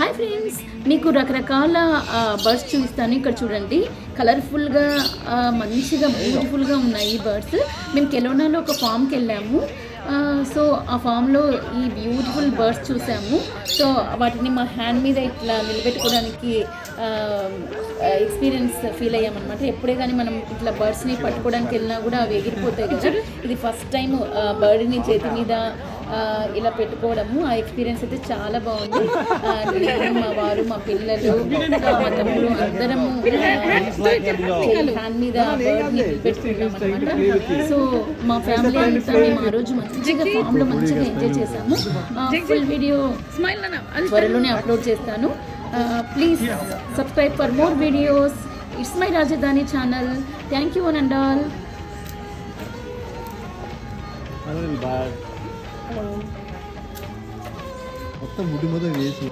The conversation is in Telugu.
హాయ్ ఫ్రెండ్స్ మీకు రకరకాల బర్డ్స్ చూపిస్తాను. ఇక్కడ చూడండి. కలర్ఫుల్గా మంచిగా బ్యూటిఫుల్గా ఉన్నాయి బర్డ్స్ మేము కెలోనాలో ఒక ఫామ్కి వెళ్ళాము. సో ఆ ఫామ్లో ఈ బ్యూటిఫుల్ బర్డ్స్ చూసాము. సో వాటిని మా హ్యాండ్ మీద ఇట్లా నిలబెట్టుకోవడానికి ఎక్స్పీరియన్స్ ఫీల్ అయ్యామన్నమాట. ఎప్పుడే కానీ మనం ఇట్లా బర్డ్స్ని పట్టుకోవడానికి వెళ్ళినా కూడా అవి ఎగిరిపోతాయి కదా. ఇది ఫస్ట్ టైం బర్డ్ని చేతి మీద ఇలా పెట్టుకోవడము. ఆ ఎక్స్పీరియన్స్ అయితే చాలా బాగుంది. నేను మా వారు మా పిల్లలు మా తమ్ముడు అందరము హ్యాండ్ మీద బర్డ్ని పెట్టుకున్నాం అనమాట సో మా ఫ్యామిలీ అంతా మేము ఆ రోజు మంచిగా ఫామ్లో మంచిగా ఎంజాయ్ చేసాము ఫుల్ వీడియో త్వరలోనే అప్లోడ్ చేస్తాను. Please subscribe for more videos it's my Rajadhani channel thank you one and all మొత్తం ముడి మొదలు వేసి